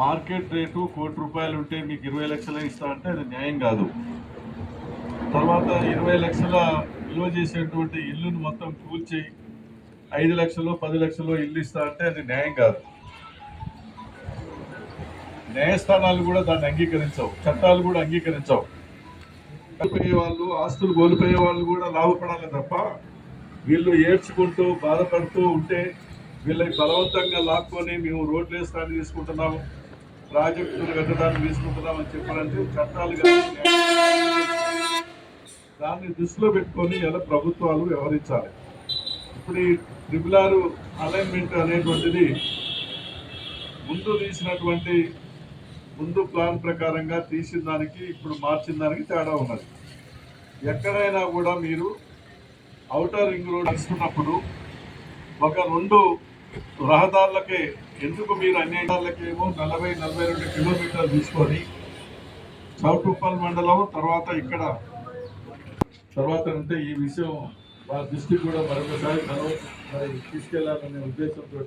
Market rate కోటి రూపాయలు ఉంటే మీకు ఇరవై లక్షలే ఇస్తా అంటే అది న్యాయం కాదు. తర్వాత ఇరవై లక్షల విలువ చేసేటువంటి ఇల్లును మొత్తం కూల్చి ఐదు లక్షలు పది లక్షలు ఇల్లు ఇస్తా అంటే అది న్యాయం కాదు. న్యాయస్థానాలు కూడా దాన్ని అంగీకరించవు. చట్టాలు కూడా అంగీకరించవు. కోల్పోయే వాళ్ళు ఆస్తులు కోల్పోయే వాళ్ళు కూడా లాభపడాలి తప్ప వీళ్ళు ఏడ్చుకుంటూ బాధపడుతూ ఉంటే వీళ్ళని బలవంతంగా లాక్కొని మేము రోడ్లు వేస్తానికి తీసుకుంటున్నాము. ప్రాజెక్టులు కట్టడానికి తీసుకుంటున్నామని చెప్పాలంటే చట్టాలు దాన్ని దృష్టిలో పెట్టుకొని ఎలా ప్రభుత్వాలు వ్యవహరించాలి. ఇప్పుడు ఈ ట్రిపుల్ ఆర్ అలైన్మెంట్ అనేటువంటిది ముందు తీసినటువంటి ముందు ప్లాన్ ప్రకారంగా తీసిన దానికి ఇప్పుడు మార్చిన దానికి తేడా ఉన్నది. ఎక్కడైనా కూడా మీరు అవుటర్ రింగ్ రోడ్ తీసుకున్నప్పుడు ఒక రెండు రహదారులకే ఎందుకు మీరు అన్ని ఏమో నలభై నలభై రెండు కిలోమీటర్లు తీసుకొని చౌటుప్పల్ మండలం తర్వాత ఇక్కడ తర్వాత అంటే ఈ విషయం వారి దృష్టికి కూడా మరొకసారి మనం మరి తీసుకెళ్ళాలనే ఉద్దేశంతో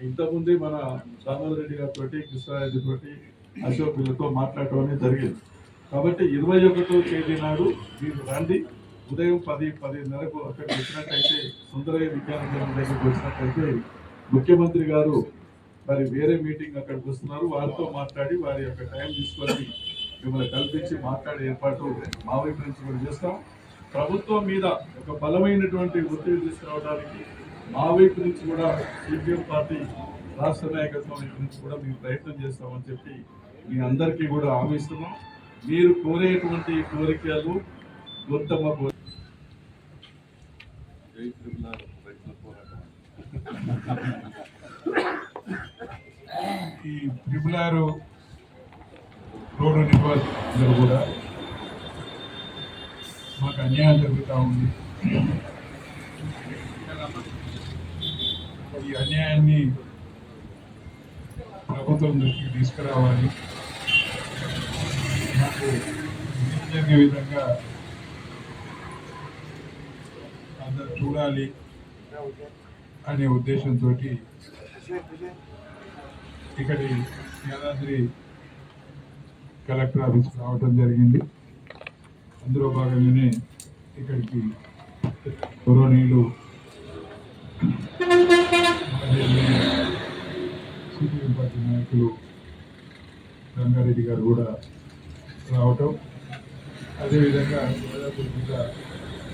ఇంతకుముందే మన రామారెడ్డి గారితో కృష్ణారెడ్డి తోటి అశోక్ వీళ్ళతో మాట్లాడటం అనేది జరిగింది. కాబట్టి ఇరవై ఒకటో తేదీ నాడు మీరు రండి. ఉదయం పది పదిన్నరకు అక్కడికి వచ్చినట్టయితే సుందరయ్య విజ్ఞాన కేంద్రం దగ్గరికి వచ్చినట్టయితే ముఖ్యమంత్రి గారు మరి వేరే మీటింగ్ అక్కడికి వస్తున్నారు వారితో మాట్లాడి వారి యొక్క టైం తీసుకొని మిమ్మల్ని కల్పించి మాట్లాడే ఏర్పాటు మా వైపు నుంచి కూడా చేస్తాం. ప్రభుత్వం మీద ఒక బలమైనటువంటి ఒత్తిడి తీసుకురావడానికి మా వైపు నుంచి కూడా సిపిఎం పార్టీ రాష్ట్ర నాయకత్వం వైపు నుంచి కూడా మేము ప్రయత్నం చేస్తామని చెప్పి మీ అందరికీ కూడా ఆమిస్తున్నాం మీరు కోరేటువంటి కోరికలు గొంతమ్మ కోరిక రైతుల పోరాటం. ట్రిపుల్ ఆర్ రోడ్డు నిర్వాసితులు కూడా మాకు అన్యాయం జరుగుతూ ఉంది. ఈ అన్యాయాన్ని ప్రభుత్వం దృష్టికి తీసుకురావాలి. మాకు జరిగే విధంగా అందరు చూడాలి అనే ఉద్దేశంతో ఇక్కడి యాదాద్రి కలెక్టర్ ఆఫీస్ రావటం జరిగింది. అందులో భాగంగానే ఇక్కడికి గౌరవనీయులు సిపిఎం పార్టీ నాయకులు రంగారెడ్డి గారు కూడా రావటం. అదేవిధంగా యాదాద్రి జిల్లా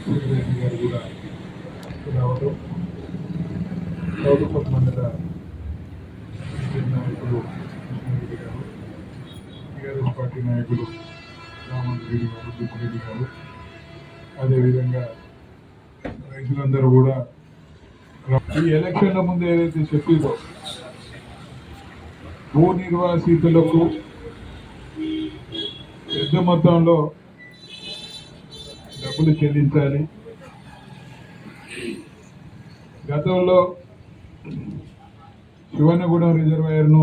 సూర్యరెడ్డి గారు కూడా రావటం. చౌటుపల్లి మండల బీజేపీ నాయకులు కృష్ణారెడ్డి గారు టీఆర్ఎస్ పార్టీ నాయకులు రామన్ గారు దుక్కురెడ్డి గారు అదేవిధంగా రైతులందరూ కూడా ఈ ఎలక్షన్ల ముందు ఏదైతే చెప్పిందో భూ నిర్వాసితులకు పెద్ద మొత్తంలో డబ్బులు చెల్లించాలి. గతంలో శివన్నగూడెం రిజర్వాయర్ను